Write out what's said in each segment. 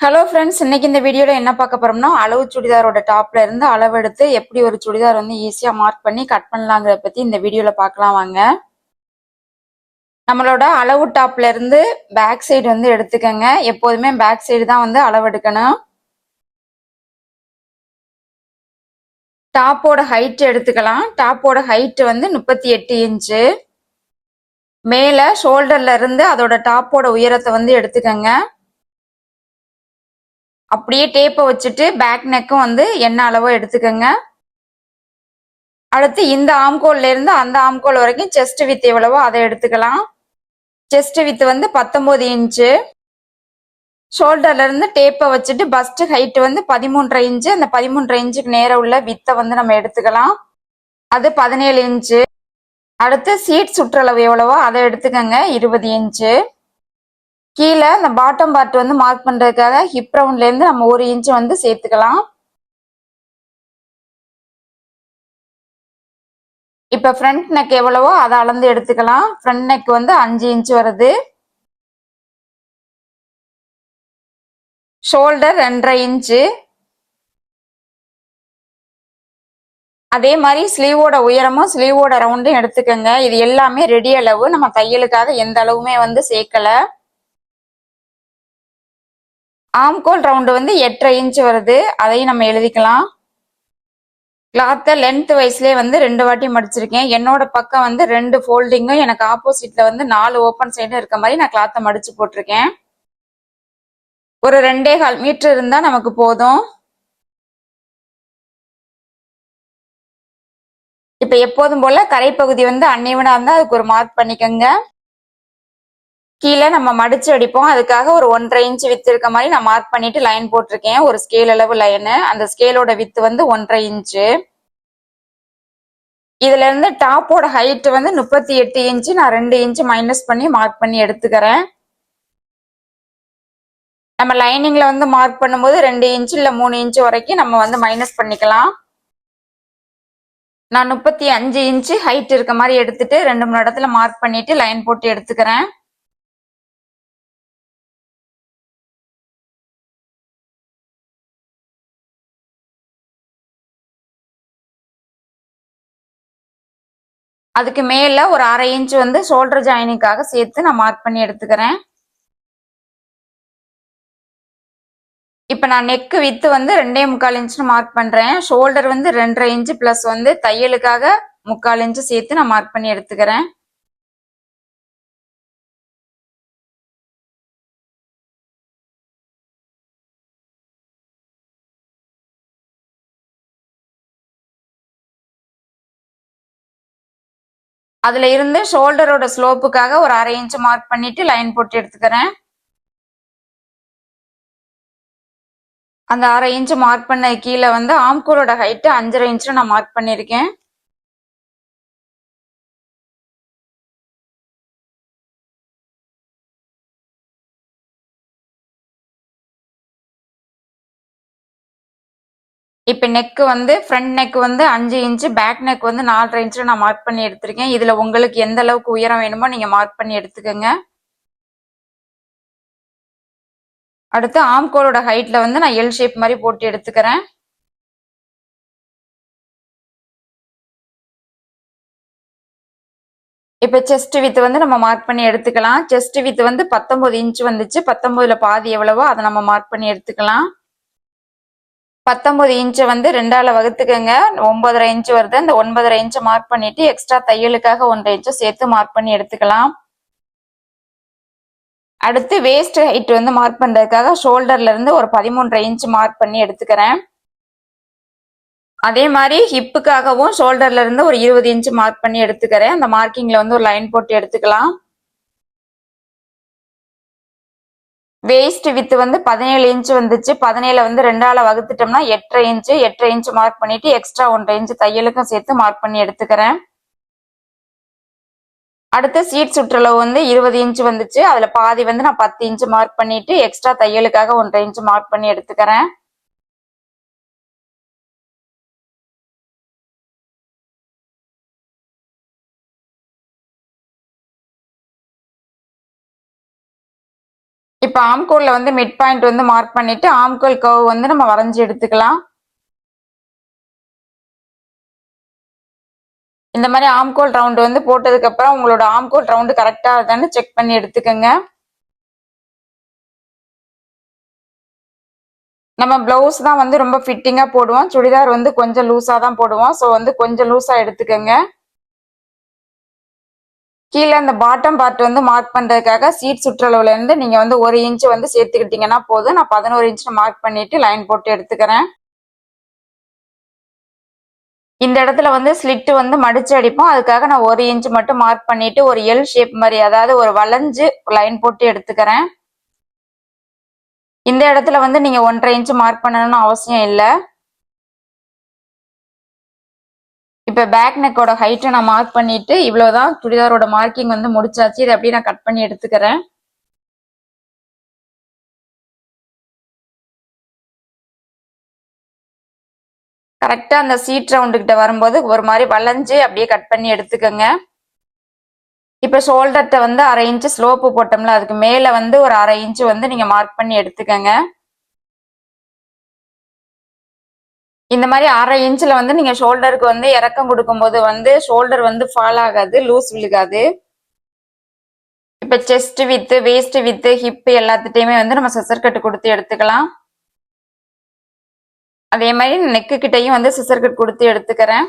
Hello friends இன்னைக்கு இந்த வீடியோவில் என்ன பார்க்க போறோம்னா அளவு சுடிதாரோட டாப்ல இருந்து அளவெடுத்து எப்படி ஒரு சுடிதார் வந்து ஈஸியாக மார்க் பண்ணி கட் பண்ணலாங்கிறத பற்றி இந்த வீடியோவில் பார்க்கலாம் வாங்க. நம்மளோட அளவு டாப்ல இருந்து பேக் சைடு வந்து எடுத்துக்கோங்க. எப்போதுமே பேக் சைடு தான் வந்து அளவெடுக்கணும் டாப்போட ஹைட் எடுத்துக்கலாம். டாப்போட ஹைட் வந்து முப்பத்தி எட்டு இன்ச்சு மேலே ஷோல்டர்ல இருந்து அதோட டாப்போட உயரத்தை வந்து எடுத்துக்கோங்க. அப்படியே டேப்பை வச்சுட்டு பேக் நெக்கும் வந்து என்ன அளவோ எடுத்துக்கோங்க. அடுத்து இந்த ஆம்கோல்ல இருந்து அந்த ஆம்கோல் வரைக்கும் செஸ்ட் வித் எவ்வளவோ அதை எடுத்துக்கலாம். செஸ்ட் வித் வந்து பத்தொன்பது இன்ச்சு ஷோல்டர்ல இருந்து டேப்பை வச்சுட்டு பஸ்ட் ஹைட் வந்து பதிமூன்றரை இன்ச்சு அந்த பதிமூன்றரை இன்ச்சுக்கு நேரம் உள்ள வித்தை வந்து நம்ம எடுத்துக்கலாம். அது பதினேழு இன்ச்சு அடுத்து சீட் சுற்றளவு எவ்வளவோ அதை எடுத்துக்கோங்க இருபது இன்ச்சு கீழே இந்த பாட்டம் பார்ட் வந்து மார்க் பண்றதுக்காக ஹிப் ரவுண்ட்ல இருந்து நம்ம ஒரு இன்ச் வந்து சேர்த்துக்கலாம். இப்ப ஃப்ரண்ட் நெக் எவ்வளவோ அதை அளந்து எடுத்துக்கலாம். ஃப்ரண்ட் நெக் வந்து அஞ்சு இன்ச் வருது. ஷோல்டர் ரெண்டரை இன்ச்சு அதே மாதிரி ஸ்லீவோட உயரமும் ஸ்லீவோட ரவுண்டும் எடுத்துக்கோங்க. இது எல்லாமே ரெடி அளவு. நம்ம தையலுக்காக எந்த அளவுமே வந்து சேர்க்கலை. ஆம்கோல் ரவுண்டு வந்து எட்டரை இன்ச் வருது. அதையும் நம்ம எழுதிக்கலாம். கிளாத்தை லென்த் வைஸ்லேயே வந்து ரெண்டு வாட்டி மடிச்சிருக்கேன். என்னோட பக்கம் வந்து ரெண்டு ஃபோல்டிங்கும் எனக்கு ஆப்போசிட்ல வந்து நாலு ஓப்பன் சைடும் இருக்க மாதிரி நான் கிளாத்தை மடிச்சு போட்டிருக்கேன். ஒரு ரெண்டே கால் மீட்டர் இருந்தால் நமக்கு போதும். இப்போ எப்போதும் போல் கரைப்பகுதி வந்து அன்னைவனாக இருந்தால் அதுக்கு ஒரு மார்க் பண்ணிக்கோங்க. கீழே நம்ம மடிச்சு அடிப்போம். அதுக்காக ஒரு ஒன்றரை இன்ச் வித்து இருக்க மாதிரி நான் மார்க் பண்ணிட்டு லைன் போட்டிருக்கேன். ஒரு ஸ்கேல் அளவு லைனு அந்த ஸ்கேலோட வித்து வந்து ஒன்றரை இன்ச்சு இதுல இருந்து டாப்போட ஹைட் வந்து முப்பத்தி எட்டு இன்ச்சு நான் ரெண்டு இன்ச்சு மைனஸ் பண்ணி மார்க் பண்ணி எடுத்துக்கிறேன். நம்ம லைனிங்ல வந்து மார்க் பண்ணும்போது ரெண்டு இன்ச்சு இல்ல மூணு இன்ச்சு வரைக்கும் நம்ம வந்து மைனஸ் பண்ணிக்கலாம். நான் முப்பத்தி அஞ்சு இன்ச்சு ஹைட் இருக்க மாதிரி எடுத்துட்டு ரெண்டு மூணு இடத்துல மார்க் பண்ணிட்டு லைன் போட்டு எடுத்துக்கிறேன். அதுக்கு மேல ஒரு அரை இன்ச் வந்து ஷோல்டர் ஜாயினிங்காக சேர்த்து நான் மார்க் பண்ணி எடுத்துக்கிறேன். இப்ப நான் நெக்கு வித்து வந்து ரெண்டே முக்கால் இன்ச்னு மார்க் பண்றேன். ஷோல்டர் வந்து ரெண்டரை இன்ச்சு பிளஸ் வந்து தையலுக்காக முக்கால் இன்ச்சு சேர்த்து நான் மார்க் பண்ணி எடுத்துக்கிறேன். அதுல இருந்து ஷோல்டரோட ஸ்லோப்புக்காக ஒரு அரை இன்ச் மார்க் பண்ணிட்டு லைன் போட்டு எடுத்துக்கிறேன். அந்த அரை இன்ச் மார்க் பண்ண கீழே வந்து ஆம்கூலோட ஹைட்டு அஞ்சரை இன்ச்சு நான் மார்க் பண்ணியிருக்கேன். இப்போ நெக்கு வந்து ஃப்ரண்ட் நெக் வந்து அஞ்சு இன்ச்சு பேக் நெக் வந்து நாலரை இன்ச்சு நான் மார்க் பண்ணி எடுத்திருக்கேன். இதில் உங்களுக்கு எந்த அளவுக்கு உயரம் வேணுமோ நீங்கள் மார்க் பண்ணி எடுத்துக்கோங்க. அடுத்து ஆம்கோலோட ஹைட்டில் வந்து நான் எல் ஷேப் மாதிரி போட்டு எடுத்துக்கிறேன். இப்போ செஸ்ட் வித் வந்து நம்ம மார்க் பண்ணி எடுத்துக்கலாம். செஸ்ட் வித் வந்து பத்தொம்பது இன்ச் வந்துச்சு. பத்தொம்பதுல பாதி எவ்வளவோ அதை நம்ம மார்க் பண்ணி எடுத்துக்கலாம். பத்தொன்பது இன்ச்சை வந்து ரெண்டால வகுத்துக்கங்க. ஒன்பதரை இன்ச் வருது. அந்த ஒன்பதரை இன்ச்சை மார்க் பண்ணிட்டு எக்ஸ்ட்ரா தையலுக்காக ஒன்றரை இன்ச்சு சேர்த்து மார்க் பண்ணி எடுத்துக்கலாம். அடுத்து வேஸ்ட் ஹைட் வந்து மார்க் பண்றதுக்காக ஷோல்டர்ல இருந்து ஒரு பதிமூன்றரை இன்ச் மார்க் பண்ணி எடுத்துக்கிறேன். அதே மாதிரி ஹிப்புக்காகவும் ஷோல்டர்ல இருந்து ஒரு இருபது இன்ச் மார்க் பண்ணி எடுத்துக்கிறேன். அந்த மார்க்கிங்ல வந்து ஒரு லைன் போட்டு எடுத்துக்கலாம். வேஸ்ட் வித்து வந்து பதினேழு இன்ச் வந்துச்சு. பதினேழு வந்து ரெண்டால வகுத்துட்டோம்னா எட்டரை இன்ச்சு எட்டரை இன்ச் மார்க் பண்ணிட்டு எக்ஸ்ட்ரா ஒன்றரை இன்ச் தையலுக்கும் சேர்த்து மார்க் பண்ணி எடுத்துக்கிறேன். அடுத்து சீட் சுற்றளவு வந்து இருபது இன்ச் வந்துச்சு. அதுல பாதி வந்து நான் பத்து இன்ச் மார்க் பண்ணிட்டு எக்ஸ்ட்ரா தையலுக்காக ஒன்றரை இன்ச்சு மார்க் பண்ணி எடுத்துக்கிறேன். இப்போ ஆம்கோலில் வந்து மிட் பாயிண்ட் வந்து மார்க் பண்ணிவிட்டு ஆம்கோல் கர்வ் வந்து நம்ம வரைஞ்சி எடுத்துக்கலாம். இந்த மாதிரி ஆம்கோல் ரவுண்டு வந்து போட்டதுக்கப்புறம் உங்களோட ஆம்கோல் ரவுண்டு கரெக்டாக இருக்கான்னு செக் பண்ணி எடுத்துக்கோங்க. நம்ம ப்ளவுஸ் தான் வந்து ரொம்ப ஃபிட்டிங்காக போடுவோம். சுடிதார் வந்து கொஞ்சம் லூஸாக தான் போடுவோம். ஸோ வந்து கொஞ்சம் லூஸாக எடுத்துக்கோங்க. கீழே அந்த பாட்டம் பார்ட் வந்து மார்க் பண்றதுக்காக சீட் சுற்றளவுல இருந்து நீங்க வந்து ஒரு இன்ச் வந்து சேர்த்துக்கிட்டீங்கன்னா போதும். நான் பதினோரு இன்ச் மார்க் பண்ணிட்டு லைன் போட்டு எடுத்துக்கிறேன். இந்த இடத்துல வந்து ஸ்லிட் வந்து மடிச்சு அடிப்போம். அதுக்காக நான் ஒரு இன்ச் மட்டும் மார்க் பண்ணிட்டு ஒரு எல் ஷேப் மாதிரி அதாவது ஒரு வளைஞ்சு லைன் போட்டு எடுத்துக்கிறேன். இந்த இடத்துல வந்து நீங்க ஒன்றரை இன்ச் மார்க் பண்ணணும்னு அவசியம் இல்லை. இப்போ பேக் நெக்கோட ஹைட்டை நான் மார்க் பண்ணிட்டு இவ்வளோதான் சுடிதாரோட மார்க்கிங் வந்து முடிச்சாச்சு. இதை அப்படியே நான் கட் பண்ணி எடுத்துக்கிறேன். கரெக்டாக அந்த சீட் ரவுண்டுக்கிட்ட வரும்போது ஒரு மாதிரி வளைஞ்சு அப்படியே கட் பண்ணி எடுத்துக்கோங்க. இப்போ ஷோல்டர்கிட்ட வந்து அரை இன்ச்சு ஸ்லோப்பு போட்டோம்ல அதுக்கு மேலே வந்து ஒரு அரை இன்ச்சு வந்து நீங்கள் மார்க் பண்ணி எடுத்துக்கோங்க. இந்த மாதிரி அரை இன்ச்சில் வந்து நீங்கள் ஷோல்டருக்கு வந்து இறக்கம் கொடுக்கும்போது வந்து ஷோல்டர் வந்து ஃபால் ஆகாது லூஸ் விழுகாது. இப்போ chest with waist with hip எல்லாத்துட்டையுமே வந்து நம்ம சிசர் கட்டு கொடுத்து எடுத்துக்கலாம். அதே மாதிரி நெக்கு கிட்டையும் வந்து சிசர் கட் கொடுத்து எடுத்துக்கிறேன்.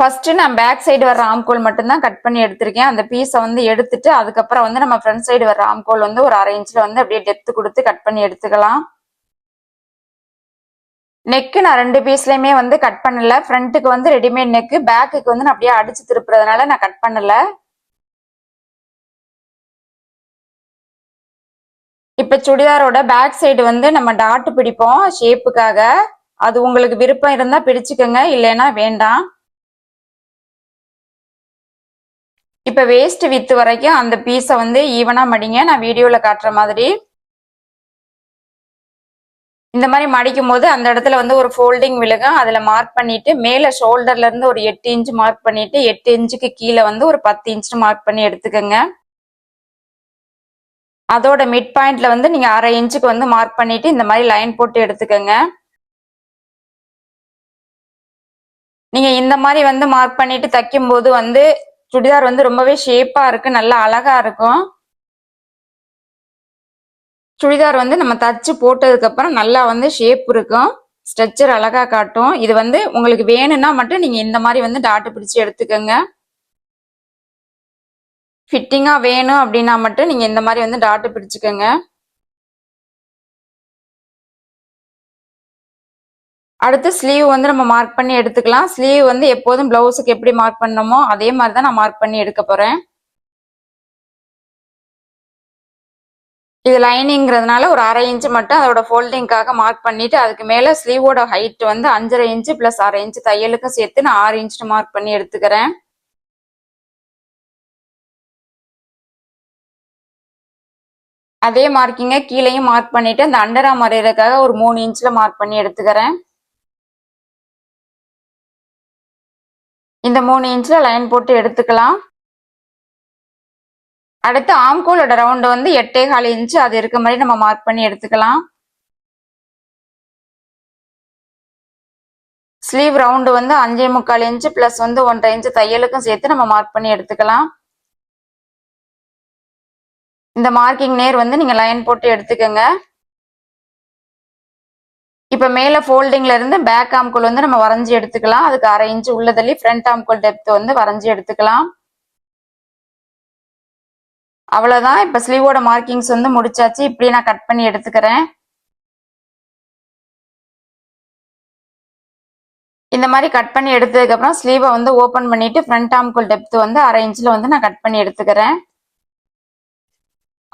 ஃபர்ஸ்ட் நான் பேக் சைடு வர ஆம்கோல் மட்டும்தான் கட் பண்ணி எடுத்திருக்கேன். அந்த பீஸை வந்து எடுத்துட்டு அதுக்கப்புறம் வந்து நம்ம ஃப்ரண்ட் சைடு வர ஆம்கோல் வந்து ஒரு அரை இன்ச்சில் வந்து அப்படியே டெப்த் கொடுத்து கட் பண்ணி எடுத்துக்கலாம். நெக்கு நான் ரெண்டு பீஸ்லயுமே வந்து கட் பண்ணல. ஃப்ரண்ட்டுக்கு வந்து ரெடிமேட் நெக்கு பேக்குக்கு வந்து நான் அப்படியே அடிச்சு திருப்புறதுனால நான் கட் பண்ணல. இப்ப சுடிதாரோட பேக் சைடு வந்து நம்ம டாட் பிடிப்போம் ஷேப்புக்காக அது உங்களுக்கு விருப்பம் இருந்தா பிடிச்சுக்கோங்க இல்லைன்னா வேண்டாம். இப்ப வேஸ்ட் வித்து வரைக்கும் அந்த பீஸை வந்து ஈவனா மடிங்க. நான் வீடியோல காட்டுற மாதிரி. இந்த மாதிரி மடிக்கும் போது அந்த இடத்துல வந்து ஒரு ஃபோல்டிங் விழுகும் அதுல மார்க் பண்ணிட்டு மேல ஷோல்டர்ல இருந்து ஒரு எட்டு இன்ச் மார்க் பண்ணிட்டு எட்டு இன்ச்சுக்கு கீழே வந்து ஒரு பத்து இன்ச் மார்க் பண்ணி எடுத்துக்கோங்க. அதோட மிட் பாயிண்ட்ல வந்து நீங்க அரை இன்ச்சுக்கு வந்து மார்க் பண்ணிட்டு இந்த மாதிரி லைன் போட்டு எடுத்துக்கோங்க. நீங்க இந்த மாதிரி வந்து மார்க் பண்ணிட்டு தைக்கும் போது வந்து சுடிதார் வந்து ரொம்பவே ஷேப்பா இருக்கு நல்லா அழகா இருக்கும். சுடிதார் வந்து நம்ம தச்சு போட்டதுக்கப்புறம் நல்லா வந்து ஷேப் இருக்கும். ஸ்ட்ரக்சர் அழகா காட்டும். இது வந்து உங்களுக்கு வேணும்னா மட்டும் நீங்கள் இந்த மாதிரி வந்து டாட்டு பிடிச்சி எடுத்துக்கோங்க. ஃபிட்டிங்காக வேணும் அப்படின்னா மட்டும் நீங்கள் இந்த மாதிரி வந்து டாட்டு பிடிச்சிக்கோங்க. அடுத்து ஸ்லீவ் வந்து நம்ம மார்க் பண்ணி எடுத்துக்கலாம். ஸ்லீவ் வந்து எப்போதும் ப்ளவுஸுக்கு எப்படி மார்க் பண்ணணுமோ அதே மாதிரி தான் நான் மார்க் பண்ணி எடுக்க போகிறேன் இது லைனிங்கிறதுனால ஒரு அரை இன்ச்சு மட்டும் அதோட ஃபோல்டிங்காக மார்க் பண்ணிட்டு அதுக்கு மேலே ஸ்லீவோட ஹைட் வந்து அஞ்சரை இன்ச்சு பிளஸ் அரை இன்ச்சு தையலுக்கும் சேர்த்து நான் ஆறு இன்ச்சு மார்க் பண்ணி எடுத்துக்கிறேன். அதே மார்க்கிங்க கீழேயும் மார்க் பண்ணிட்டு அந்த அண்டரா மறையிறதுக்காக ஒரு மூணு இன்ச்ல மார்க் பண்ணி எடுத்துக்கிறேன். இந்த மூணு இன்ச்ல லைன் போட்டு எடுத்துக்கலாம். அடுத்து ஆம்கோலோட ரவுண்டு வந்து எட்டே கால் இன்ச்சு அது இருக்க மாதிரி நம்ம மார்க் பண்ணி எடுத்துக்கலாம். ஸ்லீவ் ரவுண்டு வந்து அஞ்சே முக்கால் இன்ச்சு பிளஸ் வந்து ஒன்றரை இன்ச்சு தையலுக்கும் சேர்த்து நம்ம மார்க் பண்ணி எடுத்துக்கலாம். இந்த மார்க்கிங் நேர் வந்து நீங்கள் லைன் போட்டு எடுத்துக்கோங்க. இப்போ மேலே ஃபோல்டிங்ல இருந்து பேக் ஆம்கோல் வந்து நம்ம வரைஞ்சி எடுத்துக்கலாம். அதுக்கு அரை இன்ச்சு உள்ள தள்ளி ஃப்ரண்ட் ஆம்கோல் டெப்த் வந்து வரைஞ்சி எடுத்துக்கலாம். அவ்வளோதான் இப்போ ஸ்லீவோட மார்க்கிங்ஸ் வந்து முடிச்சாச்சு. இப்படி நான் கட் பண்ணி எடுத்துக்கிறேன். இந்த மாதிரி கட் பண்ணி எடுத்ததுக்கப்புறம் ஸ்லீவை வந்து ஓப்பன் பண்ணிட்டு ஃப்ரண்ட் ஆம்குள் டெப்த் வந்து அரை இன்ச்சில் வந்து நான் கட் பண்ணி எடுத்துக்கிறேன்.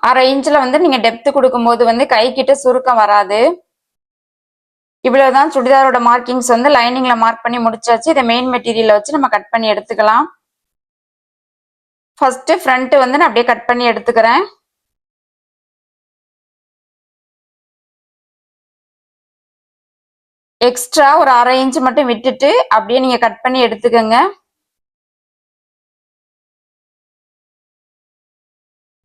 அரை இன்ச்சில் வந்து நீங்கள் டெப்த்து கொடுக்கும்போது வந்து கை கிட்ட சுருக்கம் வராது. இவ்வளவுதான் சுடிதாரோட மார்க்கிங்ஸ் வந்து லைனிங்ல மார்க் பண்ணி முடிச்சாச்சு. இதை மெயின் மெட்டீரியலை வச்சு நம்ம கட் பண்ணி எடுத்துக்கலாம். ஃபர்ஸ்ட் ஃப்ரண்ட் வந்து நான் அப்படியே கட் பண்ணி எடுத்துக்கிறேன். எக்ஸ்ட்ரா ஒரு அரை இன்ச் மட்டும் விட்டுட்டு அப்படியே நீங்க கட் பண்ணி எடுத்துக்கோங்க.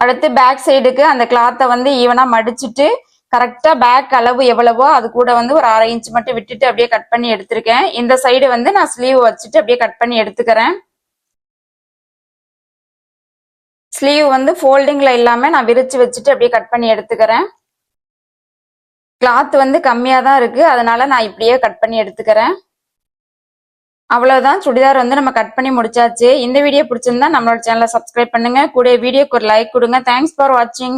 அடுத்து பேக் சைடுக்கு அந்த கிளாத்தை வந்து ஈவனா மடிச்சுட்டு கரெக்டா பேக் அளவு எவ்வளவோ அது கூட வந்து ஒரு அரை இன்ச் மட்டும் விட்டுட்டு அப்படியே கட் பண்ணி எடுத்திருக்கேன். இந்த சைடு வந்து நான் ஸ்லீவ் வச்சுட்டு அப்படியே கட் பண்ணி எடுத்துக்கிறேன். ஸ்லீவ் வந்து ஃபோல்டிங்கில் இல்லாமல் நான் விரித்து வச்சுட்டு அப்படியே கட் பண்ணி எடுத்துக்கிறேன். கிளாத் வந்து கம்மியாக தான் இருக்குது அதனால் நான் இப்படியே கட் பண்ணி எடுத்துக்கிறேன். அவ்வளோதான் சுடிதார் வந்து நம்ம கட் பண்ணி முடிச்சாச்சு. இந்த வீடியோ பிடிச்சிருந்தா நம்மளோட சேனலை சப்ஸ்கிரைப் பண்ணுங்க. கூட வீடியோக்கு ஒரு லைக் கொடுங்க. தேங்க்ஸ் ஃபார் வாட்சிங்